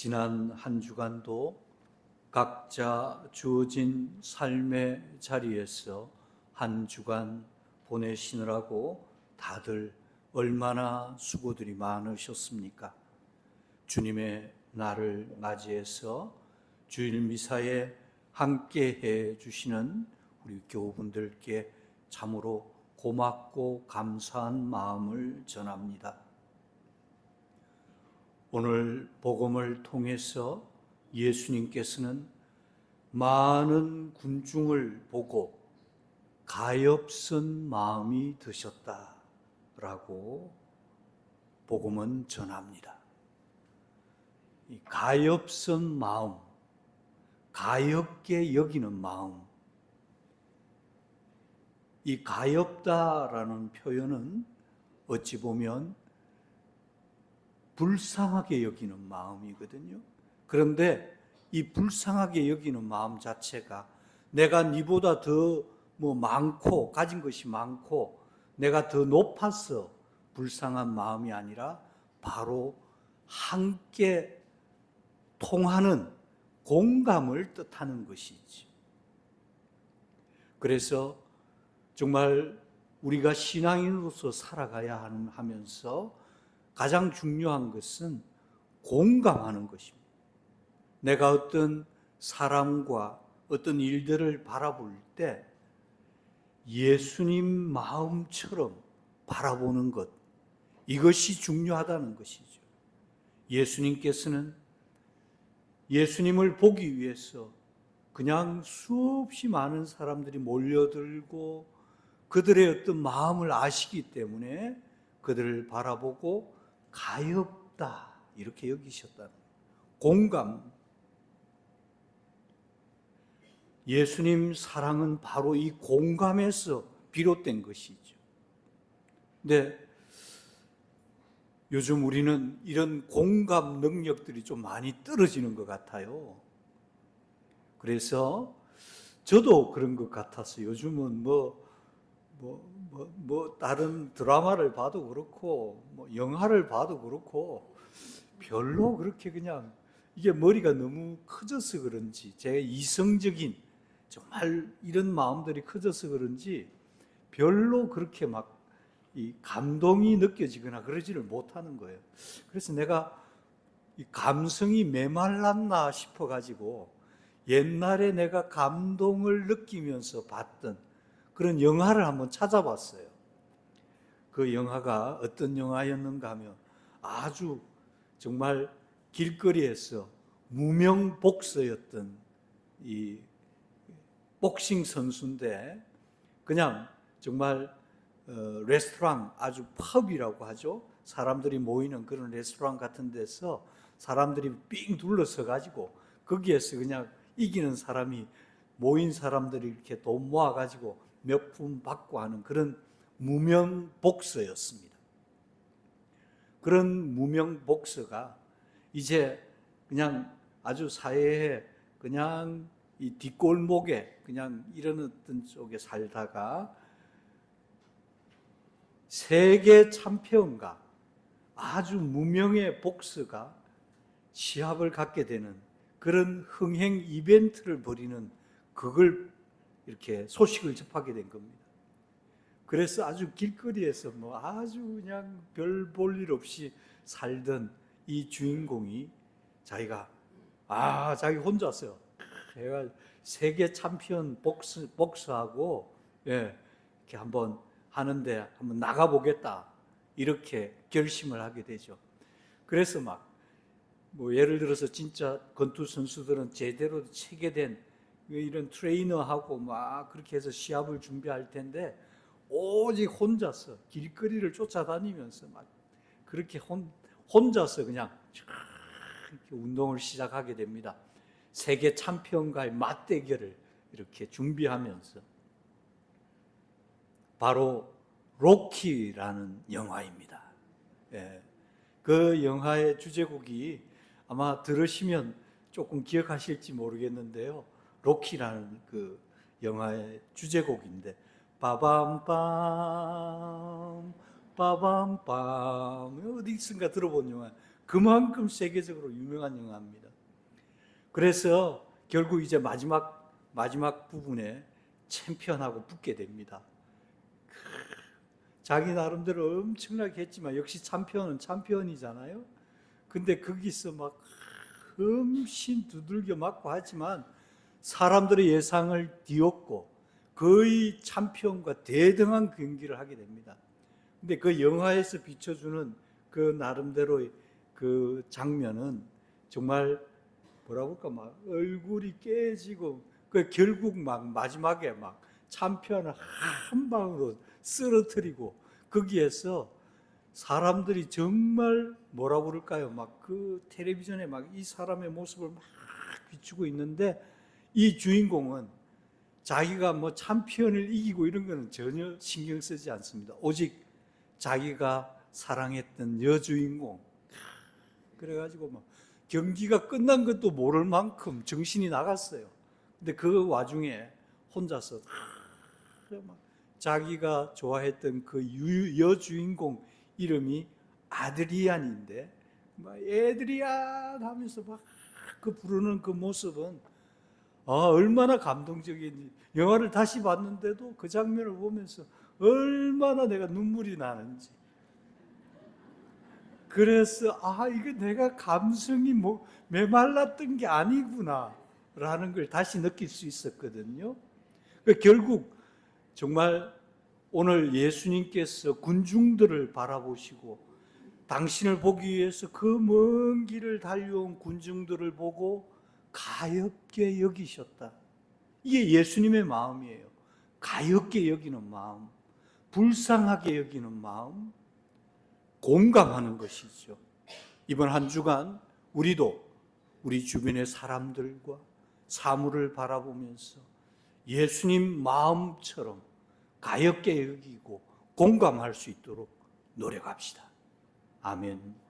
지난 한 주간도 각자 주어진 삶의 자리에서 한 주간 보내시느라고 다들 얼마나 수고들이 많으셨습니까? 주님의 날을 맞이해서 주일 미사에 함께 해 주시는 우리 교우분들께 참으로 고맙고 감사한 마음을 전합니다. 오늘 복음을 통해서 예수님께서는 많은 군중을 보고 가엾은 마음이 드셨다라고 복음은 전합니다. 이 가엾은 마음, 가엾게 여기는 마음, 이 가엾다라는 표현은 어찌 보면 불쌍하게 여기는 마음이거든요. 그런데 이 불쌍하게 여기는 마음 자체가 내가 니보다 더 뭐 많고 가진 것이 많고 내가 더 높아서 불쌍한 마음이 아니라 바로 함께 통하는 공감을 뜻하는 것이지. 그래서 정말 우리가 신앙인으로서 살아가야 하면서 가장 중요한 것은 공감하는 것입니다. 내가 어떤 사람과 어떤 일들을 바라볼 때 예수님 마음처럼 바라보는 것, 이것이 중요하다는 것이죠. 예수님께서는 예수님을 보기 위해서 그냥 수없이 많은 사람들이 몰려들고 그들의 어떤 마음을 아시기 때문에 그들을 바라보고 가엾다 이렇게 여기셨다는 공감. 예수님 사랑은 바로 이 공감에서 비롯된 것이죠. 근데 요즘 우리는 이런 공감 능력들이 좀 많이 떨어지는 것 같아요. 그래서 저도 그런 것 같아서 요즘은 뭐, 뭐, 뭐, 뭐, 다른 드라마를 봐도 그렇고, 뭐, 영화를 봐도 그렇고, 별로 그렇게 그냥, 이게 머리가 너무 커져서 그런지, 제가 이성적인, 정말 이런 마음들이 커져서 그런지, 별로 그렇게 막, 이 감동이 느껴지거나 그러지를 못하는 거예요. 그래서 내가 이 감성이 메말랐나 싶어 가지고, 옛날에 내가 감동을 느끼면서 봤던 그런 영화를 한번 찾아봤어요. 그 영화가 어떤 영화였는가 하면 아주 정말 길거리에서 무명 복서였던 이 복싱 선수인데 그냥 정말 어, 레스토랑 아주 펍이라고 하죠. 사람들이 모이는 그런 레스토랑 같은 데서 사람들이 삥 둘러서 가지고 거기에서 그냥 이기는 사람이 모인 사람들이 이렇게 돈 모아 가지고 몇 푼 받고 하는 그런 무명 복서였습니다. 그런 무명 복서가 이제 그냥 아주 사회에 그냥 이 뒷골목에 그냥 이런 어떤 쪽에 살다가 세계 참패원가 아주 무명의 복서가 시합을 갖게 되는 그런 흥행 이벤트를 벌이는 그걸 이렇게 소식을 접하게 된 겁니다. 그래서 아주 길거리에서 뭐 아주 그냥 별 볼 일 없이 살던 이 주인공이 자기가 아 자기 혼자서 내가 세계 챔피언 복스 복스하고 예 이렇게 한번 하는데 한번 나가 보겠다 이렇게 결심을 하게 되죠. 그래서 막 뭐 예를 들어서 진짜 권투 선수들은 제대로 체계된 이런 트레이너하고 막 그렇게 해서 시합을 준비할 텐데 오직 혼자서 길거리를 쫓아다니면서 막 그렇게 혼, 혼자서 그냥 이렇게 운동을 시작하게 됩니다. 세계 챔피언과의 맞대결을 이렇게 준비하면서 바로 로키라는 영화입니다. 예. 그 영화의 주제곡이 아마 들으시면 조금 기억하실지 모르겠는데요. 로키라는 그 영화의 주제곡인데 빠밤빰 빠밤빰 어디 있은가 들어본 영화 그만큼 세계적으로 유명한 영화입니다. 그래서 결국 이제 마지막 마지막 부분에 챔피언하고 붙게 됩니다. 자기 나름대로 엄청나게 했지만 역시 챔피언은 챔피언이잖아요. 근데 거기서 막 흠씬 두들겨 맞고 하지만 사람들의 예상을 뒤엎고 거의 챔피언과 대등한 경기를 하게 됩니다. 근데 그 영화에서 비춰주는 그 나름대로의 그 장면은 정말 뭐라고 할까 막 얼굴이 깨지고 그 결국 막 마지막에 막 참편을 한 방으로 쓰러뜨리고 거기에서 사람들이 정말 뭐라고 그럴까요? 막 그 텔레비전에 막 이 사람의 모습을 막 비추고 있는데 이 주인공은 자기가 뭐 참편을 이기고 이런 거는 전혀 신경 쓰지 않습니다. 오직 자기가 사랑했던 여주인공 그래가지고 막 경기가 끝난 것도 모를 만큼 정신이 나갔어요. 근데 그 와중에 혼자서 막 자기가 좋아했던 그 유- 여주인공 이름이 아드리안인데 막 에드리안 하면서 막 그 부르는 그 모습은 아, 얼마나 감동적인지 영화를 다시 봤는데도 그 장면을 보면서 얼마나 내가 눈물이 나는지 그래서 아 이거 내가 감성이 뭐 메말랐던 게 아니구나 라는 걸 다시 느낄 수 있었거든요. 그 결국 정말 오늘 예수님께서 군중들을 바라보시고 당신을 보기 위해서 그 먼 길을 달려온 군중들을 보고 가엽게 여기셨다. 이게 예수님의 마음이에요. 가엽게 여기는 마음, 불쌍하게 여기는 마음, 공감하는 것이죠. 이번 한 주간 우리도 우리 주변의 사람들과 사물을 바라보면서 예수님 마음처럼 가엽게 여기고 공감할 수 있도록 노력합시다. 아멘.